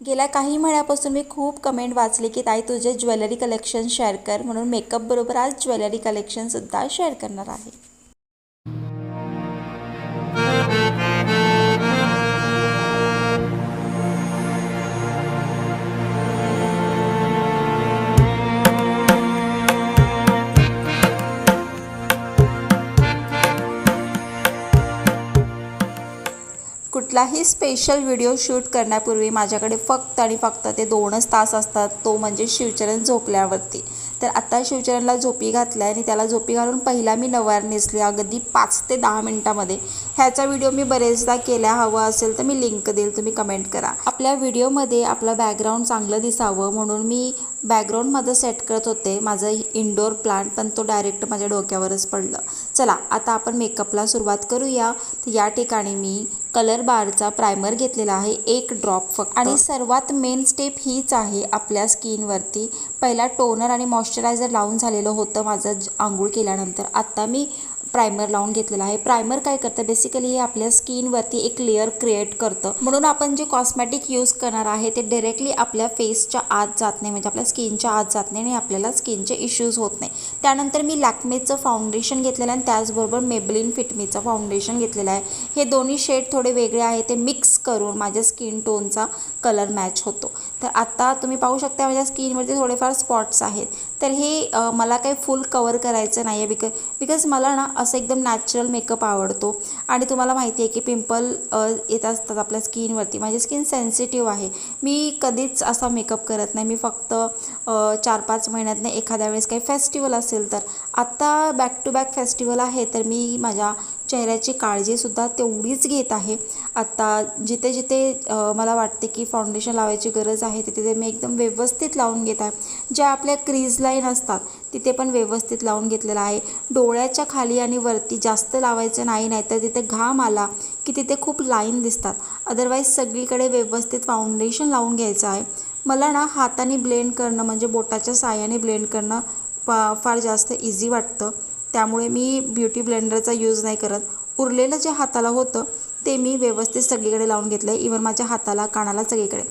गेल्या काही महिन्यापासून मी खूप कमेंट वाचले की ताई तुझे ज्वेलरी कलेक्शन शेअर कर म्हणून मेकअपबरोबर आज ज्वेलरी कलेक्शनसुद्धा शेअर करणार आहे. कुठलाही स्पेशल व्हिडिओ शूट करण्यापूर्वी माझ्याकडे फक्त आणि फक्त ते दोनच तास असतात तो म्हणजे शिवचरण झोपल्यावरती. तर आता शिवचरणला झोपी घातला आणि त्याला झोपी घालून पहिला मी नवार नेसली अगदी पाच ते दहा मिनटामध्ये. ह्याचा व्हिडिओ मी बरेचदा केला हवा असेल तर मी लिंक देईल तुम्ही कमेंट करा. आपल्या व्हिडिओमध्ये आपलं बॅकग्राऊंड चांगलं दिसावं म्हणून मी बॅकग्राऊंड माझं सेट करत होते माझं इंडोर प्लांट पण तो डायरेक्ट माझ्या डोक्यावरच पडलं. चला आता आपण मेकअपला सुरुवात करूया. तर या ठिकाणी मी कलर बारचा प्रायमर घेतलेला आहे एक ड्रॉप फक्त. आणि सर्वात मेन स्टेप हीच आहे आपल्या स्किनवरती. पहिला टोनर आणि मॉइश्चरायझर लावून झालेलं होतं माझं आंघोळ केल्यानंतर. आत्ता मी प्रायमर लावून घेतलेला आहे. प्रायमर काय करतं? बेसिकली हे आपल्या स्किनवरती एक लेअर क्रिएट करतं. म्हणून आपण जे कॉस्मॅटिक यूज करणार आहे ते डिरेक्टली आपल्या फेसच्या आत जात नाही. म्हणजे आपल्या स्किनच्या आत जात नाही आणि आपल्याला स्किनचे इश्यूज होत नाही. त्यानंतर मी लॅक्मेचं फाउंडेशन घेतलेलं आहे आणि त्याचबरोबर मेबलिन फिटमीचं फाउंडेशन घेतलेलं आहे. हे दोन्ही शेड थोडे वेगळे आहे ते मिक्स करून माझ्या स्किन टोनचा कलर मॅच होतो. तर आता तुम्ही पाहू शकता माझ्या स्किनवरती थोडेफार स्पॉट्स आहेत. तर हे मला काही फुल कवर करायचं नाही आहे बिक बिकॉज मला ना असं एकदम नॅचरल मेकअप आवडतो. आणि तुम्हाला माहिती आहे की पिंपल येत असतात आपल्या स्किनवरती. माझी स्किन सेन्सिटिव्ह आहे. मी कधीच असा मेकअप करत नाही. मी फक्त चार पाच महिन्यातनं एखाद्या वेळेस काही फेस्टिवल असेल तर. आत्ता बॅक टू बॅक फेस्टिवल आहे तर मी माझ्या चेहऱ्याची काळजीसुद्धा तेवढीच घेत आहे. आत्ता जिथे जिथे मला वाटते की फाउंडेशन लावायची गरज आहे तिथे ते मी एकदम व्यवस्थित लावून घेत आहे. ज्या आपल्या क्रीज लाईन असतात तिथे पण व्यवस्थित लावून घेतलेलं आहे. डोळ्याच्या खाली आणि वरती जास्त लावायचं नाही नाही तर तिथे घाम आला की तिथे खूप लाईन दिसतात. अदरवाईज सगळीकडे व्यवस्थित फाउंडेशन लावून घ्यायचं आहे. मला ना हाताने ब्लेंड करणं म्हणजे बोटाच्या साह्याने ब्लेंड करणं फार जास्त इझी वाटतं. त्यामुळे मी ब्युटी ब्लेंडरचा यूज नाही करत. उरलेलं जे हाताला होतं ते मी व्यवस्थित सगळीकडे लावून घेतलं आहे इवन माझ्या हाताला कानाला सगळीकडे.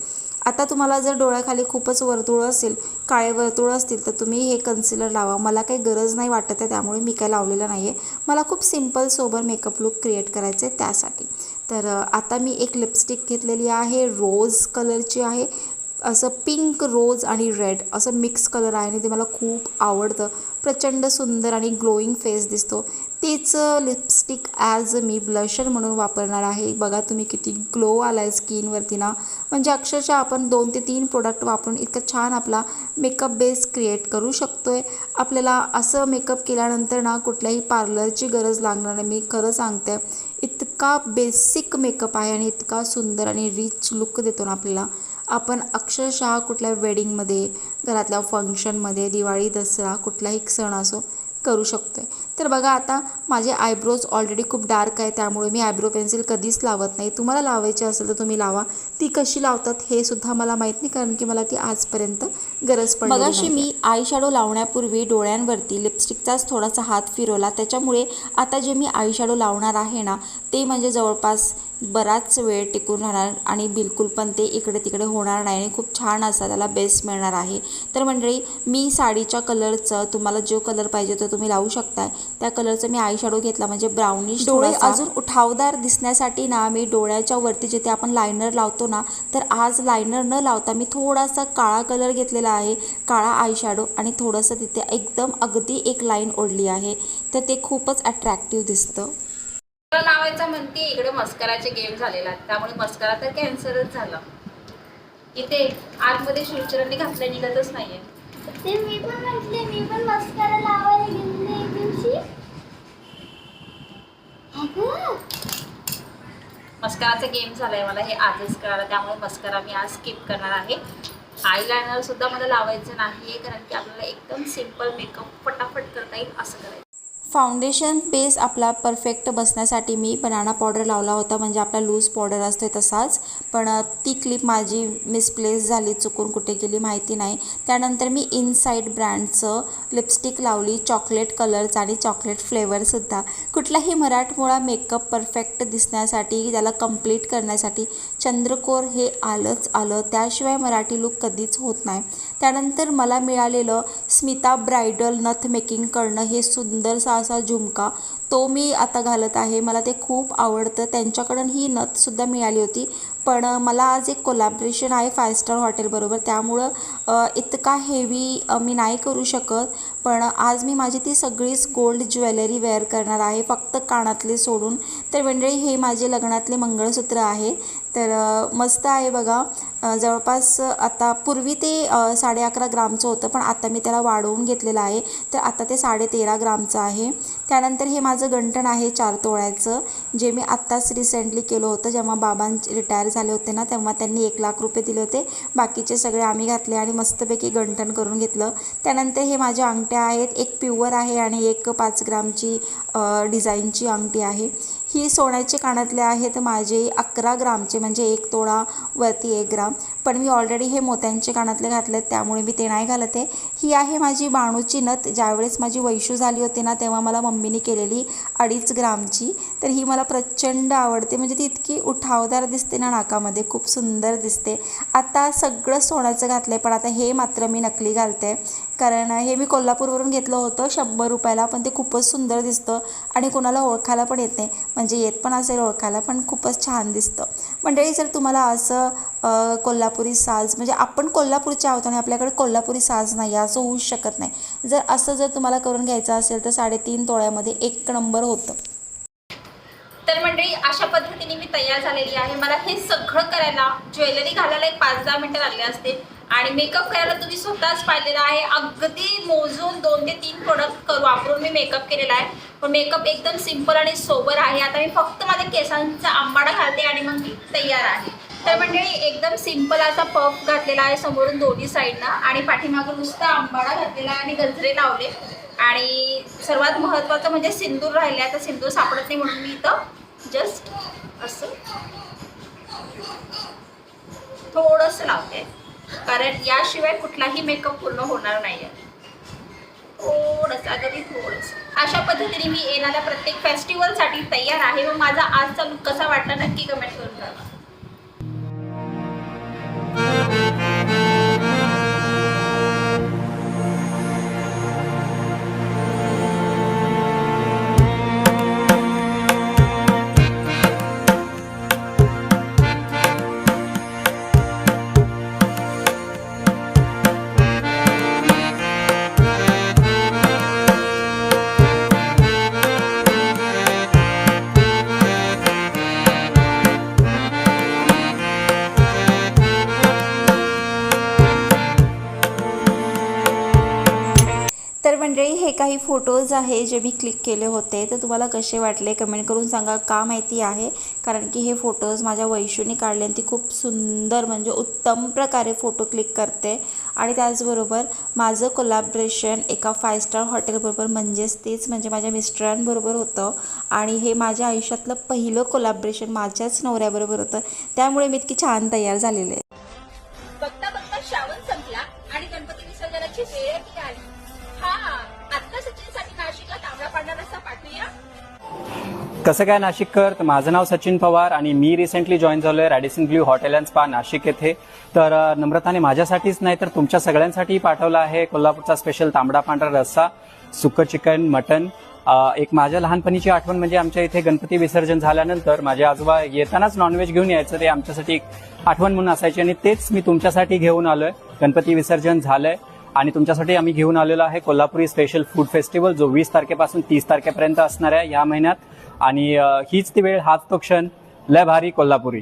आता तुम्हाला जर डोळ्याखाली खूपच वर्तुळ असेल काळे वर्तुळ असतील तर तुम्ही हे कन्सिलर लावा. मला काही गरज नाही वाटत आहे त्यामुळे मी काय लावलेलं नाही आहे मला खूप simple sober makeup look create करायचं आहे त्यासाठी. तर आता मी एक लिपस्टिक घेतलेली आहे रोज कलरची आहे. असं पिंक रोज आणि रेड असं मिक्स कलर आहे आणि ते मला खूप आवडतं. प्रचंड सुंदर आणि ग्लोईंग फेस दिसतो. तेच लिपस्टिक ॲज मी ब्लशर म्हणून वापरणार आहे. बघा तुम्ही किती ग्लो आला आहे स्किनवरती ना. म्हणजे अक्षरशः आपण दोन ते तीन प्रोडक्ट वापरून इतकं छान आपला मेकअप बेस क्रिएट करू शकतो आहे आपल्याला असं मेकअप केल्यानंतर ना कुठल्याही पार्लरची गरज लागणार नाही. मी खरं सांगते इतका बेसिक मेकअप आहे आणि इतका सुंदर आणि रिच लुक देतो ना आपल्याला. आपण अक्षरशः कुठल्या वेडिंगमध्ये घरातल्या फंक्शनमध्ये दिवाळी दसरा कुठलाही सण असो करू शकतो आहे तर बघा आता माझे आयब्रोज ऑलरेडी खूप डार्क आहे त्यामुळे मी आयब्रो पेन्सिल कधीच लावत नाही. तुम्हाला लावायची असेल तर तुम्ही लावा. ती कशी लावतात हे सुद्धा मला माहीत नाही कारण की मला ती आजपर्यंत गरज पडली मगाशी मी आय शॅडो लावण्यापूर्वी डोळ्यांवरती लिपस्टिकचाच थोडासा हात फिरवला. त्याच्यामुळे आता जे मी आय शॅडो लावणार आहे ना ते म्हणजे जवळपास बराच वेळ टिकून राहणार आणि बिलकुल पण ते इकडे तिकडे होणार नाही आणि खूप छान असा त्याला बेस मिळणार आहे. तर मंडळी मी साडीच्या कलरचं तुम्हाला जो कलर पाहिजे तो तुम्ही लावू शकताय. त्या कलरचं मी आय शॅडो घेतला म्हणजे ब्राउनिश डोळे अजून उठावदार दिसण्यासाठी ना मी डोळ्याच्या वरती जिथे आपण लायनर लावतो ना तर आज लायनर न लावता मी थोडासा काळा कलर घेतलेला आहे काळा आय शॅडो आणि थोडंसं तिथे एकदम अगदी एक लाईन ओढली आहे. तर ते खूपच अट्रॅक्टिव्ह दिसतं. लावायचा म्हणते इकडे मस्कराचे गेम झालेला त्यामुळे मस्करा तर कॅन्सरच झाला. इथे आतमध्ये शिवचरणी घातल्या निघतच नाहीये. ते मी पण म्हटले मी पण मस्कारा लावायला गेले एक दिवशी. अगं! मस्कराचा गेम झालाय मला हे आजच कळालं त्यामुळे मस्करा मी आज स्किप करणार आहे. आय लायनर सुद्धा मला लावायचं नाहीये कारण की आपल्याला एकदम सिंपल मेकअप फटाफट करता येईल असं करायचं. फाउंडेशन बेस आपला परफेक्ट बसण्यासाठी मी बनाना पावडर लावला होता. म्हणजे आपला लूज पावडर असतो तसाच. पण ती क्लिप माझी मिसप्लेस झाली चुकून कुठे गेली माहिती नाही. त्यानंतर मी इनसाईड ब्रँडचं लिपस्टिक लावली चॉकलेट कलरचं आणि चॉकलेट फ्लेवरसुद्धा कुठलाही मराठमोळा मेकअप परफेक्ट दिसण्यासाठी त्याला कंप्लीट करण्यासाठी चंद्रकोर हे आलंच आलं. त्याशिवाय मराठी लुक कधीच होत नाही. त्यानंतर मला मिळालेलं स्मिता ब्रायडल नथ मेकिंग करणं हे सुंदरसा असा झुमका तो मी आता घालत आहे. मला ते खूप आवडतं. त्यांच्याकडून ही नथसुद्धा मिळाली होती. पण मला आज एक कोलॅबरेशन आहे फाय स्टार हॉटेलबरोबर त्यामुळं इतका हेवी मी नाही करू शकत. पण आज मी माझी ती सगळीच गोल्ड ज्वेलरी वेअर करणार आहे. फक्त कानातले सोडून. तर मंडळी हे माझे लग्नातले मंगळसूत्र आहे. तर मस्त आहे बघा. जवळपास आता पूर्वी ते साडे अकरा ग्रामचं होतं पण आता मी त्याला वाढवून घेतलेलं आहे. तर आता ते साडे तेरा ग्रामचं आहे. त्यानंतर हे माझं गंठण आहे चार तोळ्याचं. जे मी आत्ताच रिसेंटली केलं होतं जेव्हा बाबांचे रिटायर झाले होते ना तेव्हा त्यांनी एक लाख रुपये दिले होते. बाकीचे सगळे आम्ही घातले आणि मस्तपैकी गंठण करून घेतलं. त्यानंतर हे माझ्या अंगठ्या आहेत. एक प्युअर आहे आणि एक पाच ग्रामची डिझाईनची अंगठी आहे. ही सोन्याचे कानातले आहेत माझे अकरा ग्रामचे म्हणजे एक तोळा वरती एक ग्राम. पण मी ऑलरेडी हे मोत्यांचे कानातले घातले आहेत त्यामुळे मी ते नाही घालत आहे. ही आहे माझी बाणूची नथ. ज्यावेळेस माझी वैशू झाली होती ना तेव्हा मला मम्मीने केलेली अडीच ग्रामची. तर ही मला प्रचंड आवडते. म्हणजे ती इतकी उठावदार दिसते ना नाकामध्ये खूप सुंदर दिसते. आता सगळं सोन्याचं घातलं आहे पण आता हे मात्र मी नकली घालते. कारण हे मी कोल्हापूरवरून घेतलं होतं शंभर रुपयाला पण ते खूपच सुंदर दिसतं आणि कोणाला ओळखायला पण येत नाही. म्हणजे येत पण असेल ओळखायला पण खूपच छान दिसतं. मंडळी जर तुम्हाला असं कोल्हापूर कोल्हापुरी साज म्हणजे आपण कोल्हापूरच्या आहोत आणि आपल्याकडे कोल्हापुरी साज नाही असं होऊ शकत नाही. जर असं जर तुम्हाला करून घ्यायचं असेल तर साडेतीन तोळ्यामध्ये एक नंबर होतं. तर मंडळी अशा पद्धतीने मी तयार झालेली आहे. मला हे सगळं करायला ज्वेलरी घालायला एक पाच दहा मिनटं लागले असते. आणि मेकअप करायला तुम्ही स्वतःच पाहिलेला आहे. अगदी मोजून दोन ते तीन प्रोडक्ट करू वापरून मी मेकअप केलेला आहे. पण मेकअप एकदम सिंपल आणि सोबर आहे. आता मी फक्त माझ्या केसांचा आंबाडा घालते आणि मग मी तयार आहे. तर मंडळी एकदम सिंपल असा पफ घातलेला आहे समोरून दोन्ही साईडनं आणि पाठीमागून नुसता आंबाडा घातलेला आहे आणि गजरे लावले. आणि सर्वात महत्त्वाचं म्हणजे सिंदूर राहिले आता सिंदूर सापडत नाही म्हणून मी इथं जस्ट असं थोडंसं लावते. कारण याशिवाय कुठलाही मेकअप पूर्ण होणार नाही आहे थोडंसं अगदी थोडंसं. अशा पद्धतीने मी येणाऱ्या प्रत्येक फेस्टिवलसाठी तयार आहे. व माझा आजचा लुक कसा वाटला नक्की कमेंट करून कळवा. काही फोटोज आहे जे मी क्लिक केले होते तर तुम्हाला कसे वाटले? कमेंट करून सांगा का माहिती आहे? कारण की हे फोटोज माझ्या वैशूने काढले आणि ती खूप सुंदर म्हणजे उत्तम प्रकारे फोटो क्लिक करते. आणि त्याचबरोबर माझं कोलॅबरेशन एका फाय स्टार हॉटेलबरोबर म्हणजेच तेच म्हणजे माझ्या मिस्टरांबरोबर होतं. आणि हे माझ्या आयुष्यातलं पहिलं कोलॅबरेशन माझ्याच नवऱ्याबरोबर होतं. त्यामुळे मी इतकी छान तयार झालेले कसं काय नाशिककर तर माझं नाव सचिन पवार आणि मी रिसेंटली जॉईन झालोय Radisson Blu hotel and spa Nashik येथे. तर नम्रताने माझ्यासाठीच नाही तर तुमच्या सगळ्यांसाठी पाठवला आहे कोल्हापूरचा स्पेशल तांबडा पांढरा रस्सा सुकं चिकन मटन एक माझ्या लहानपणीची आठवण म्हणजे आमच्या इथे गणपती विसर्जन झाल्यानंतर माझे आजोबा येतानाच नॉनव्हेज घेऊन यायचं ते आमच्यासाठी एक आठवण म्हणून असायची आणि तेच मी तुमच्यासाठी घेऊन आलोय. गणपती विसर्जन झालंय. आणि तुमच्यासाठी आम्ही घेऊन आलेलो आहे कोल्हापुरी स्पेशल फूड फेस्टिवल जो वीस तारखेपासून तीस तारखेपर्यंत असणार आहे या महिन्यात. आणि हीच ती वेळ हाच तो क्षण. लय भारी कोल्हापुरी.